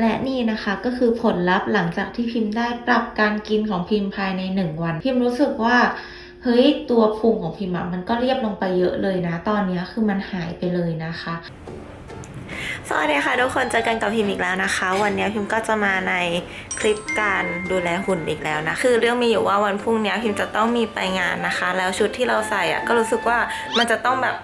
และนี่นะคะก็คือผลลัพธ์หลังจากที่พิมพ์ได้ปรับการกินของพิมพ์ภายใน 1 วัน พิมพ์รู้สึกว่าเฮ้ยตัวพุงของพิมพ์มันก็เรียบลงไปเยอะเลยนะ ตอนนี้คือมันหายไปเลยนะคะ สวัสดีค่ะทุกคนเจอกันกับพิมพ์อีกแล้วนะคะ วันนี้พิมพ์ก็จะมาในคลิปการดูแลหุ่นอีกแล้วนะคือเรื่องมีอยู่ว่าวันพรุ่งนี้พิมพ์จะต้องมีไปงานนะคะ แล้วชุดที่เราใส่อะก็รู้สึกว่ามันจะต้องแบบ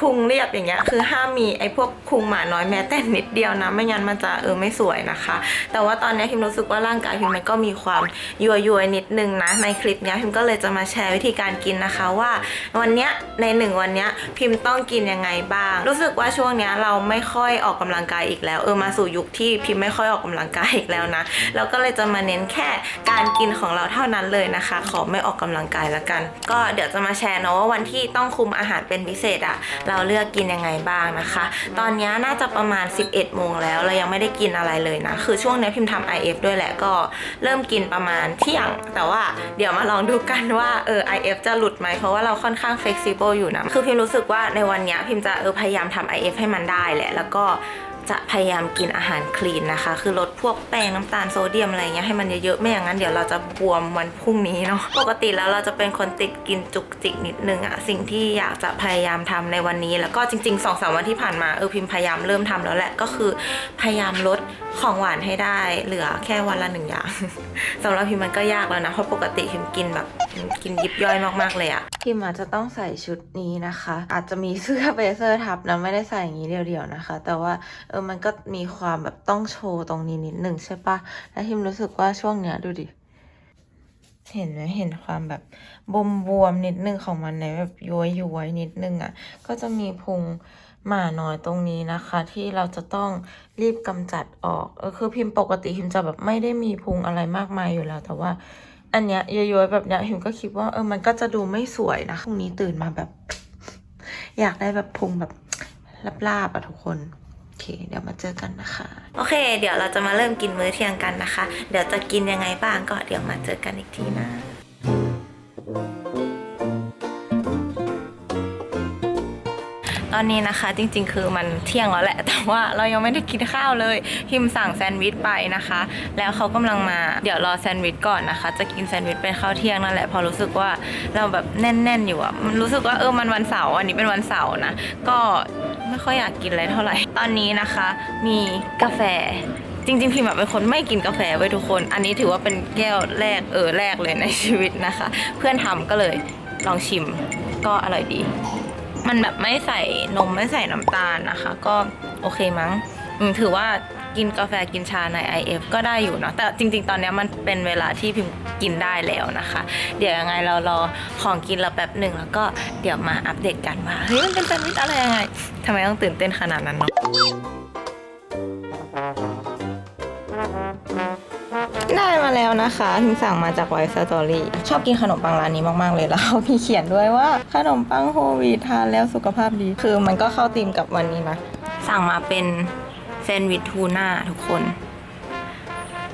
พุงเรียบอย่างเงี้ยคือห้ามมีไอ้พวกพุงหมาน้อยแม้แต่นิดเดียวนะไม่งั้นมันจะเออไม่สวยนะคะ แต่ว่าตอนนี้พิมรู้สึกว่าร่างกายพิมมันก็มีความยัวยัวๆนิดนึงนะ ในคลิปนี้พิมก็เลยจะมาแชร์วิธีการกินนะคะว่า วันเนี้ยในหนึ่งวันเนี้ยพิมต้องกินยังไงบ้าง รู้สึกว่าช่วงเนี้ยเราไม่ค่อยออกกำลังกายอีกแล้ว เออมาสู่ยุคที่พิมไม่ค่อยออกกำลังกายอีกแล้วนะเราก็เลยจะมาเน้นแค่การกินของเราเท่านั้นเลยนะคะ ขอไม่ออกกำลังกายละกัน ก็เดี๋ยวจะมาแชร์เนาะว่าวันที่ต้องคุมอาหารเป็นพิเศษอะเราเลือกกินยังไงบ้างนะคะ ตอนนี้น่าจะประมาณ 11โมงแล้วเรายังไม่ได้กินอะไรเลยนะ คือช่วงนี้พิมพ์ทำ IF ด้วยแหละก็เริ่มกินประมาณเที่ยง แต่ว่าเดี๋ยวมาลองดูกันว่าเออ IF จะหลุดไหมเพราะว่าเราค่อนข้าง flexible อยู่นะ คือพิมรู้สึกว่าในวันนี้พิมจะเออพยายามทำ IF ให้มันได้แหละแล้วก็ จะพยายามกินอาหารคลีนนะคะ คือลดพวกแป้งน้ำตาลโซเดียมอะไรเงี้ยให้มันเยอะๆไม่อย่างนั้นเดี๋ยวเราจะบวมวันพรุ่งนี้เนาะปกติแล้วเราจะเป็นคนติดกินจุกจิกนิดนึงอะสิ่งที่อยากจะพยายามทำในวันนี้ แล้วก็จริงๆ2อสวันที่ผ่านมาเออพิมพยายามเริ่มทำแล้วแหละก็คือพยายามลดของหวานให้ได้เหลือแค่วันละหนึ่งอย่างสำหรับพิมมันก็ยากแล้วนะเพราะปกติพิมกินแบบกินยิบย่อยมากๆเลยอะพิมอาจจะต้องใส่ชุดนี้นะคะ อาจจะมีเสื้อเบเซอร์ทับนะไม่ได้ใส่อย่างนี้เดียวๆนะคะ แต่ว่าเออมันก็มีความแบบต้องโชว์ตรงนี้นิดหนึ่งใช่ปะแล้วพิมรู้สึกว่าช่วงเนี้ยดูดิ เห็นไหมเห็นความแบบบวมบวมนิดนึงของมันในแบบย้วยย้วยนิดนึงอะ่ะ ก็จะมีพุงหมาน้อยตรงนี้นะคะ ที่เราจะต้องรีบกำจัดออกเออคือพิมพ์ปกติพิมจะแบบไม่ได้มีพุงอะไรมากมายอยู่แล้ว แต่ว่าอันเนี้ยย้อยๆแบบเนี้ยพิมก็คิดว่าเออมันก็จะดูไม่สวยนะพรุ่งนี้ตื่นมาแบบ อยากได้แบบพุงแบบลาบๆอะทุกคน อเค เดี๋ยวมาเจอกันนะคะ โอเค เดี๋ยวเราจะมาเริ่มกินมื้อเที่ยงกันนะคะ เดี๋ยวจะกินยังไงบ้างก็เดี๋ยวมาเจอกันอีกทีนะ อนนี้นะคะจริงๆ คือมันเที่ยงแล้วแหละ แต่ว่าเรายังไม่ได้กินข้าวเลยพิมสั่งแซนด์วิชไปนะคะ แล้วเขากำลังมาเดี๋ยวรอแซนด์วิชก่อนนะคะ จะกินแซนด์วิชเป็นข้าวเที่ยงนั่นแหละพอรู้สึกว่าเราแบบแน่นๆอยู่อะมันรู้สึกว่าเออมันวันเสาร์อันนี้เป็นวันเสาร์นะก็ไม่ค่อยอยากกินอะไรเท่าไหร่ ตอนนี้นะคะ มีกาแฟจริงๆพิมพ์เป็นคนไม่กินกาแฟไว้ทุกคน อันนี้ถือว่าเป็นแก้วแรกเออแรกเลยในชีวิตนะคะ เพื่อนทำก็เลยลองชิมก็อร่อยดี มันแบบไม่ใส่นมไม่ใส่น้ำตาลนะคะ ก็โอเคมั้งถือว่ากินกาแฟกินชาใน IF ก็ได้อยู่เนาะแต่จริงๆ ตอนนี้มันเป็นเวลาที่พิมกินได้แล้วนะคะ เดี๋ยวยังไงเรารอของกินเราแป๊บหนึ่งแล้วก็เดี๋ยวมาอัปเดตกันว่าเฮ้ยมันเป็นแซนด์วิชอะไรยังไงทำไมต้องตื่นเต้นขนาดนั้นเนาะ มาแล้วนะคะพิมสั่งมาจากไวซ์สตอรี่ชอบกินขนมปังร้านนี้มาก ๆ เลยแล้วเขามีเขียนด้วยว่าขนมปังโฮวีทานแล้วสุขภาพดี คือมันก็เข้าธีมกับวันนี้นะ สั่งมาเป็นแซนด์วิชทูน่าทุกคน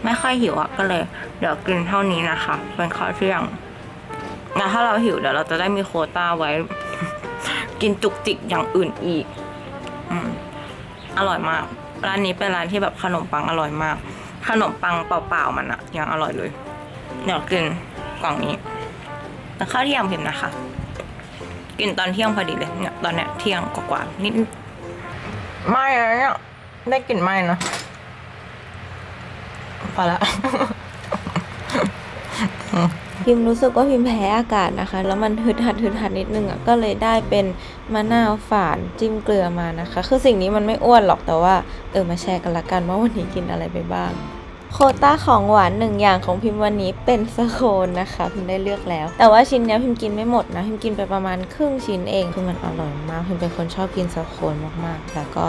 ไม่ค่อยหิวอะก็เลย เดี๋ยวกินเท่านี้นะคะ เป็นข้าวเที่ยงแล้วถ้าเราหิวเดี๋ยวเราจะได้มีโคต้าไว้ กินจุกจิกอย่างอื่นอีก อืมอร่อยมาก ร้านนี้เป็นร้านที่แบบขนมปังอร่อยมาก ขนมปังเปล่าๆมันอะยังอร่อยเลยเดี๋ยวกินกล่องนี้แล้วข้าวเที่ยงพิมพ์นะคะ กินตอนเที่ยงพอดีเลยเนี่ยตอนเนี้ยเที่ยงกว่าๆนิดไม่นะเนี่ยได้กลิ่นไม่นะพอแล้ว พิมรู้สึกว่าพิมแพ้อากาศนะคะ แล้วมันฮึดหัดฮึดหัดนิดนึงอะก็เลยได้เป็นมะนาวฝานจิ้มเกลือมานะคะ คือสิ่งนี้มันไม่อ้วนหรอกแต่ว่าเออมาแชร์กันละกันว่าวันนี้กินอะไรไปบ้าง โคต้าของหวานหนึ่งอย่างของพิมวันนี้เป็นสโคนนะคะพิมได้เลือกแล้ว แต่ว่าชิ้นเนี้ยพิมกินไม่หมดนะพิมกินไปประมาณครึ่งชิ้นเองคือมันอร่อยมากพิมเป็นคนชอบกินสโคนมากๆ แล้วก็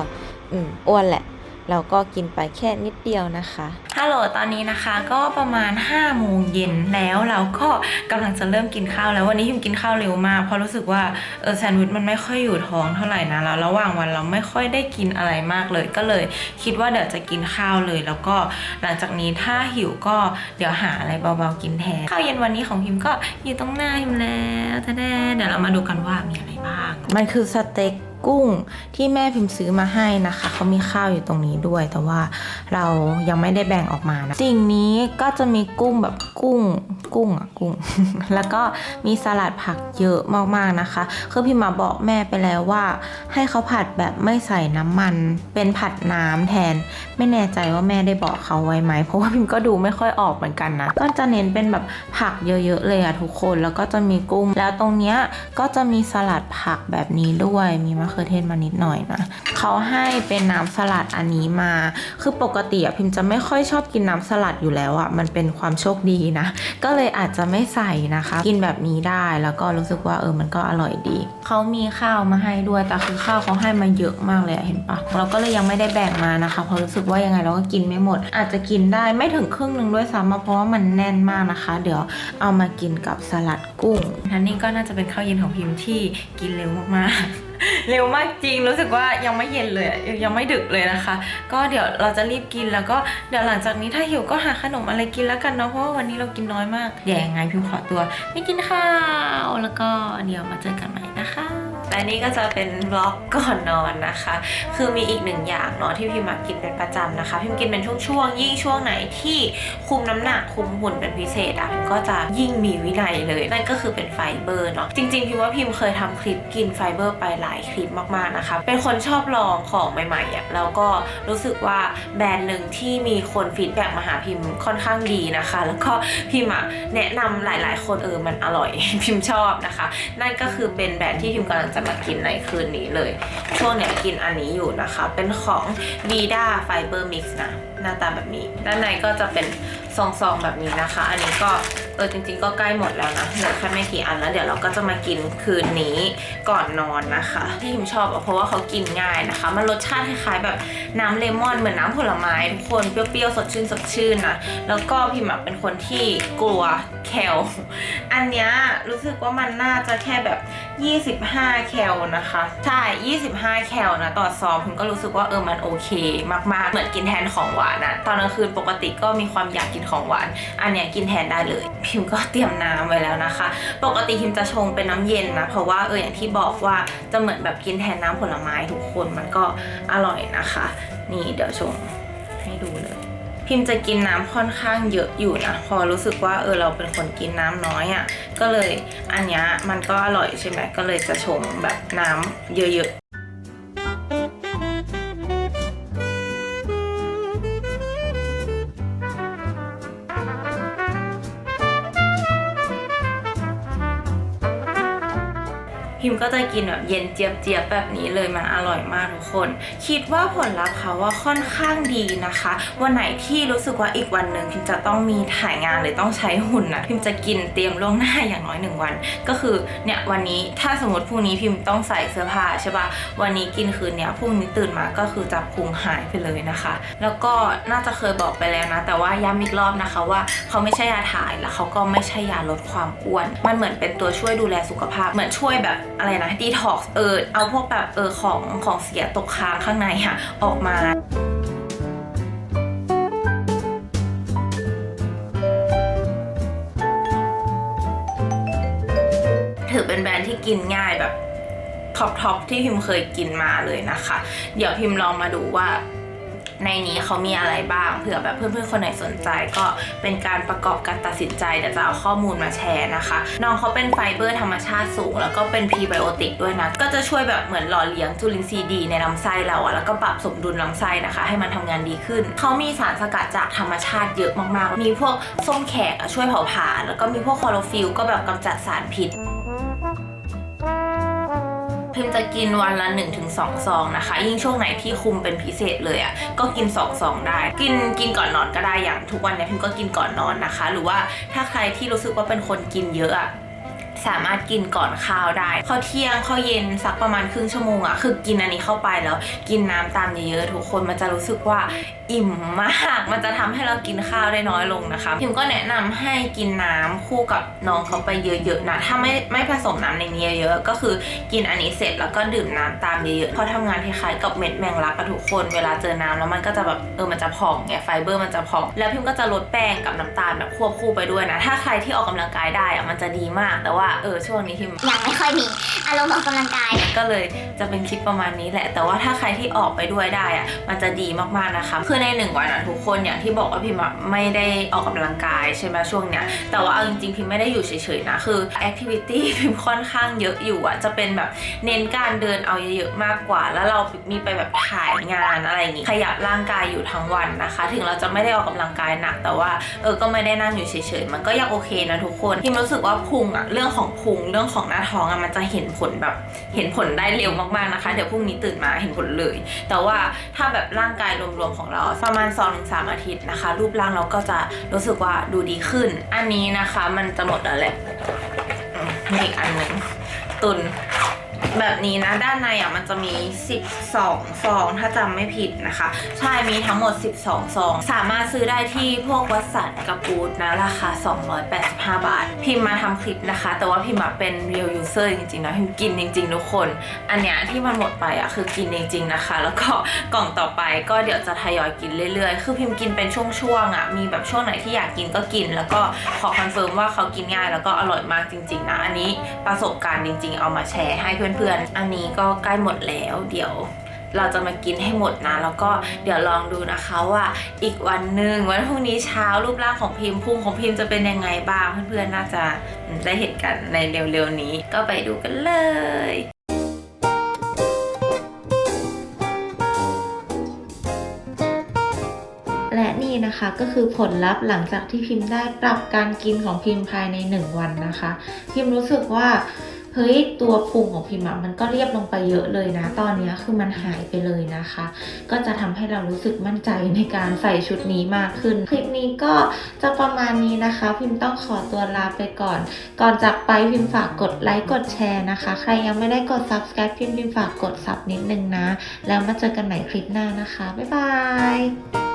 อืมอ้วนแหละ เราก็กินไปแค่นิดเดียวนะคะฮัลโหลตอนนี้นะคะก็ประมาณ5โมงเย็นแล้วเราก็กำลังจะเริ่มกินข้าวแล้ววันนี้พิมกินข้าวเร็วมากเพราะรู้สึกว่าเออแซนด์วิชมันไม่ค่อยอยู่ท้องเท่าไหร่นะแล้วระหว่างวันเราไม่ค่อยได้กินอะไรมากเลย ก็เลยคิดว่าเดี๋ยวจะกินข้าวเลย แล้วก็หลังจากนี้ถ้าหิวก็เดี๋ยวหาอะไรเบาๆกินแทนข้าวเย็นวันนี้ของพิมก็อยู่ตรงหน้าพิมแล้วท่าแน่เดี๋ยวเรามาดูกันว่ามีอะไรบ้างมันคือสเต็ก กุ้งที่แม่พิมพ์ซื้อมาให้นะคะเขามีข้าวอยู่ตรงนี้ด้วย แต่ว่าเรายังไม่ได้แบ่งออกมานะสิ่งนี้ก็จะมีกุ้งแบบกุ้ง กุ้งอะกุ้ง แล้วก็มีสลัดผักเยอะมากๆนะคะคือพิมมาบอกแม่ไปแล้วว่าให้เขาผัดแบบไม่ใส่น้ำมัน เป็นผัดน้ำแทน ไม่แน่ใจว่าแม่ได้บอกเขาไว้ไหมเพราะว่าพิมก็ดูไม่ค่อยออกเหมือนกันนะก็จะเน้นเป็นแบบผักเยอะๆเลยอะทุกคนแล้วก็จะมีกุ้ง แล้วตรงเนี้ยก็จะมีสลัดผักแบบนี้ด้วยมีมะเขือเทศมานิดหน่อยนะเขาให้เป็นน้ำสลัดอันนี้มา คือปกติอะพิมจะไม่ค่อยชอบกินน้ำสลัดอยู่แล้วอะมันเป็นความโชคดีนะ ก็เลยอาจจะไม่ใส่นะคะ กินแบบนี้ได้แล้วก็รู้สึกว่าเออมันก็อร่อยดี เขามีข้าวมาให้ด้วยแต่คือข้าวเขาให้มาเยอะมากเลยเห็นปะเราก็เลยยังไม่ได้แบ่งมานะคะเพราะรู้สึกว่ายังไงเราก็กินไม่หมด อาจจะกินได้ไม่ถึงครึ่งหนึ่งด้วยซ้ำอะเพราะว่ามันแน่นมากนะคะ เดี๋ยวเอามากินกับสลัดกุ้งทันนี่ก็น่าจะเป็นข้าวเย็นของพิมที่กินเร็วมากๆเร็วมากจริงรู้สึกว่ายังไม่เย็นเลยยังไม่ดึกเลยนะคะ ก็เดี๋ยวเราจะรีบกินแล้วก็เดี๋ยวหลังจากนี้ถ้าหิวก็หาขนมอะไรกินแล้วกันเนาะเพราะว่าวันนี้เรากินน้อยมากแย่ยังไงพิมขอตัว ไม่กินข้าวแล้วก็เดี๋ยวมาเจอกันใหม่นะคะ และนี่ก็จะเป็นบล็อกก่อนนอนนะคะ คือมีอีกหนึ่งอย่างเนาะที่พิมมากินเป็นประจำนะคะ พิมกินเป็นช่วงๆยิ่งช่วงไหนที่คุมน้ำหนักคุมหุ่นเป็นพิเศษอะพิมก็จะยิ่งมีวินัยเลย นั่นก็คือเป็นไฟเบอร์เนาะจริงๆพิมว่าพิมเคยทำคลิปกินไฟเบอร์ไปหลายคลิปมากๆนะคะ เป็นคนชอบลองของใหม่ๆอะแล้วก็รู้สึกว่าแบรนด์หนึ่งที่มีคนฟีดแบ็กมาหาพิมค่อนข้างดีนะคะ แล้วก็พิมอะแนะนำหลาย ๆ คนเออมันอร่อย พิมชอบนะคะ นั่นก็คือเป็นแบรนด์ที่พิมกำลังจะมากินในคืนนี้เลย ช่วงเนี้ยกินอันนี้อยู่นะคะ เป็นของ Vida Fiber Mix นะ หน้าตาแบบนี้ ด้านในก็จะเป็นซองๆแบบนี้นะคะ อันนี้ก็เออจริงๆก็ใกล้หมดแล้วนะเหลือแค่ไม่กี่อันแล้วเดี๋ยวเราก็จะมากินคืนนี้ก่อนนอนนะคะ ที่พิมชอบเพราะว่าเขากินง่ายนะคะ มันรสชาติคล้ายๆแบบน้ำเลมอนเหมือนน้ำผลไม้ทุกคนเปรี้ยวๆสดชื่นสดชื่นนะแล้วก็พิมเป็นคนที่กลัวแคลอันเนี้ยรู้สึกว่ามันน่าจะแค่แบบ 25 แคลนะคะใช่ 25 แคลนะต่อซองพิมก็รู้สึกว่าเออมันโอเค มากๆเหมือนกินแทนของหวานอะตอนกลางคืนปกติก็มีความอยากกินของหวาน อันเนี้ยกินแทนได้เลย พิมก็เตรียมน้ำไว้แล้วนะคะ ปกติพิมจะชงเป็นน้ำเย็นนะ เพราะว่าเอออย่างที่บอกว่าจะเหมือนแบบกินแทนน้ำผลไม้ทุกคนมันก็อร่อยนะคะ นี่เดี๋ยวชงให้ดูเลยพิมจะกินน้ำค่อนข้างเยอะอยู่นะ พอรู้สึกว่าเออเราเป็นคนกินน้ำน้อยอะ่ะก็เลยอันเนี้ยมันก็อร่อยใช่ไหมก็เลยจะชงแบบน้ำเยอะๆ ก็จะกินแบบเย็นเจี๊ยบๆแบบนี้เลยมันอร่อยมากทุกคน คิดว่าผลลัพธ์เขาว่าค่อนข้างดีนะคะ วันไหนที่รู้สึกว่าอีกวันหนึ่งพิมจะต้องมีถ่ายงานหรือต้องใช้หุ่นนะพิมจะกินเตรียมล่วงหน้าอย่างน้อยหนึ่งวัน ก็คือเนี่ยวันนี้ถ้าสมมติพรุ่งนี้พิมต้องใส่เสื้อผ้าใช่ปะวันนี้กินคืนเนี้ยพรุ่งนี้ตื่นมาก็คือจะพุงหายไปเลยนะคะ แล้วก็น่าจะเคยบอกไปแล้วนะ แต่ว่าย้ำอีกรอบนะคะว่าเขาไม่ใช่ยาถ่ายแล้วเขาก็ไม่ใช่ยาลดความอ้วน มันเหมือนเป็นตัวช่วยดูแลสุขภาพ เหมือนช่วยแบบอะไรนะดีท็อกซ์เออเอาพวกแบบเออของของเสียตกค้างข้างในอะออกมาถือเป็นแบรนด์ที่กินง่ายแบบท็อปทอปที่พิมเคยกินมาเลยนะคะ เดี๋ยวพิมลองมาดูว่า ในนี้เขามีอะไรบ้างเผื่อแบบเพื่อนๆคนไหนสนใจ ก็เป็นการประกอบการตัดสินใจเดี๋ยวจะเอาข้อมูลมาแชร์นะคะ น้องเขาเป็นไฟเบอร์ธรรมชาติสูง แล้วก็เป็นพรีไบโอติกด้วยนะ ก็จะช่วยแบบเหมือนหล่อเลี้ยงจุลินทรีย์ดีในลำไส้เราอะแล้วก็ปรับสมดุลลำไส้นะคะ ให้มันทำงานดีขึ้น เขามีสารสกัดจากธรรมชาติเยอะมากๆ มีพวกส้มแขกช่วยเผาผลาญแล้วก็มีพวกคลอโรฟิลก็แบบกำจัดสารพิษ พิมจะกินวันละ 1-2 ซองนะคะ ยิ่งช่วงไหนที่คุมเป็นพิเศษเลยอะ่ะก็กิน2ซองได้ กินกินก่อนนอนก็ได้อย่างทุกวันเนี้ยพิมก็กินก่อนนอนนะคะ หรือว่าถ้าใครที่รู้สึกว่าเป็นคนกินเยอะอะ สามารถกินก่อนข้าวได้ข้าวเที่ยงข้าวเย็นสักประมาณครึ่งชั่วโมงอะคือกินอันนี้เข้าไปแล้ว กินน้ำตามเยอะๆทุกคนมันจะรู้สึกว่าอิ่มมาก มันจะทำให้เรากินข้าวได้น้อยลงนะคะพิมก็แนะนำให้กินน้ำคู่กับน้องเขาไปเยอะๆนะถ้าไม่ไม่ผสมน้ำในนี้เยอะก็คือกินอันนี้เสร็จแล้วก็ดื่มน้ำตามเยอะๆเพราะทำงานคล้ายๆกับเม็ดแมงลักอะทุกคนเวลาเจอน้ำแล้วมันก็จะแบบเออมันจะพองไงไฟเบอร์มันจะพองแล้วพิมก็จะลดแป้งกับน้ำตาลแบบควบคู่ไปด้วยนะ ถ้าใครที่ออกกำลังกายได้อะมันจะดีมากแต่ว่าเออช่วงนี้พิมยังไม่ค่อยมีอารมณ์ออกกำลังกาย ก็เลยจะเป็นคลิปประมาณนี้แหละ แต่ว่าถ้าใครที่ออกไปด้วยได้อะมันจะดีมากๆนะคะ คือในหนึ่งวันอะทุกคนอย่างที่บอกว่าพิมอะไม่ได้ออกกำลังกายใช่ไหมช่วงเนี้ย แต่ว่าเอาจริงๆพิมไม่ได้อยู่เฉยๆนะ คือแอคทิวิตี้พิมค่อนข้างเยอะอยู่อะจะเป็นแบบเน้นการเดินเอาเยอะๆมากกว่า แล้วเรามีไปแบบถ่ายงานอะไรอย่างงี้ ขยับร่างกายอยู่ทั้งวันนะคะ ถึงเราจะไม่ได้ออกกำลังกายหนัก แต่ว่าเออ ก็ไม่ได้นั่งอยู่เฉยๆ มันก็ยังโอเคนะทุกคนพิมรู้สึกว่าพุงอะเรื่องของ พุงเรื่องของหน้าท้องอะมันจะเห็นผลแบบเห็นผลได้เร็วมากๆนะคะ เดี๋ยวพรุ่งนี้ตื่นมาเห็นผลเลย แต่ว่าถ้าแบบร่างกายรวมๆของเราประมาณ2-3อาทิตย์นะคะ รูปร่างเราก็จะรู้สึกว่าดูดีขึ้น อันนี้นะคะมันจะหมดแล้วแหละมีอีกอันหนึ่งตุน แบบนี้นะ ด้านในอะมันจะมี 12 ซอง ถ้าจำไม่ผิดนะคะ ใช่มีทั้งหมด 12 ซอง สามารถซื้อได้ที่พวกวัสันกับบูธนะ ราคา 285 บาท พิมพ์มาทำคลิปนะคะ แต่ว่าพิมพ์มาเป็น real user จริงๆนะพิมกินจริงๆทุกคน อันเนี้ยที่มันหมดไปอะคือกินจริง ๆนะคะ แล้วก็กล่องต่อไปก็เดี๋ยวจะทยอยกินเรื่อยๆ คือพิมพ์กินเป็นช่วงๆอะมีแบบช่วงไหนที่อยากกินก็กิน แล้วก็ขอคอนเฟิร์มว่าเขากินง่ายแล้วก็อร่อยมากจริงๆนะอันนี้ประสบการณ์จริง ๆ เอามาแชร์ให้เพื่อนๆอันนี้ก็ใกล้หมดแล้ว เดี๋ยวเราจะมากินให้หมดนะ แล้วก็เดี๋ยวลองดูนะคะว่าอีกวันหนึ่งวันพรุ่งนี้เช้ารูปร่างของพิมพ์พุงของพิมพ์จะเป็นยังไงบ้างเพื่อนๆ น่าจะได้เห็นกันในเร็วๆนี้ ก็ไปดูกันเลยและนี่นะคะก็คือผลลัพธ์หลังจากที่พิมพ์ได้ปรับการกินของพิมพ์ภายใน 1 วันนะคะ พิมรู้สึกว่า เฮ้ยตัวพุงของพิมพ์มันก็เรียบลงไปเยอะเลยนะ ตอนนี้คือมันหายไปเลยนะคะ ก็จะทำให้เรารู้สึกมั่นใจในการใส่ชุดนี้มากขึ้น คลิปนี้ก็จะประมาณนี้นะคะ พิมพ์ต้องขอตัวลาไปก่อน ก่อนจากไปพิมพ์ฝากกดไลค์กดแชร์นะคะ ใครยังไม่ได้กด subscribe พิมพ์พิมพ์ฝากกดซับนิดนึงนะ แล้วมาเจอกันใหม่คลิปหน้านะคะ บ๊ายบาย